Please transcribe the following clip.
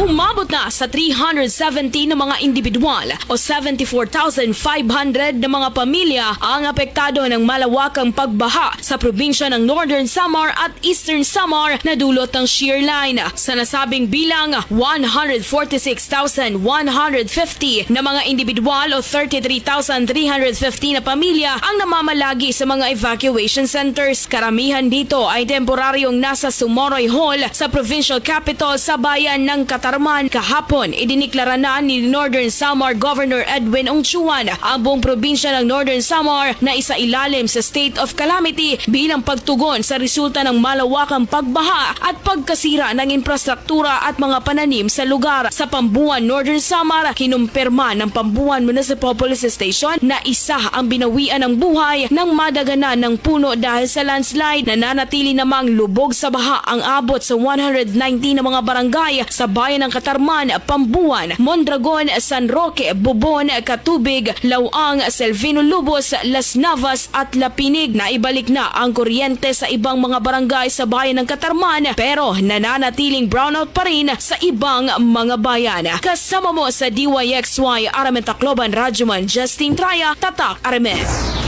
Umabot na sa 370 na mga individual o 74,500 na mga pamilya ang apektado ng malawakang pagbaha sa probinsya ng Northern Samar at Eastern Samar na dulot ng shear line. Sa nasabing bilang, 146,150 na mga individual o 33,350 na pamilya ang namamalagi sa mga evacuation centers. Karamihan dito ay temporaryong nasa Sumoroy Hall sa provincial capital sa bayan ng Katarman. Kahapon, idiniklara na ni Northern Samar Governor Edwin Ongchuan ang buong probinsya ng Northern Samar na isa ilalim sa state of calamity bilang pagtugon sa resulta ng malawakang pagbaha at pagkasira ng infrastruktura at mga pananim sa lugar. Sa Pambuan, Northern Samar, kinumpirma ng Pambuan Municipal Police Station na isa ang binawian ng buhay ng madaganan ng puno dahil sa landslide. Nananatili namang lubog sa baha ang abot sa 119 na mga barangay sa bayan ng Katarman, Pambuan, Mondragon, San Roque, Bubon, Katubig, Lawang, Selvino Lubos, Las Navas at Lapinig na ibalik na ang kuryente sa ibang mga barangay sa bayan ng Katarman pero nananatiling brownout pa rin sa ibang mga bayan. Kasama mo sa DYXY Aramen Tacloban Radyoman Justin Traya, Tatak Aramen.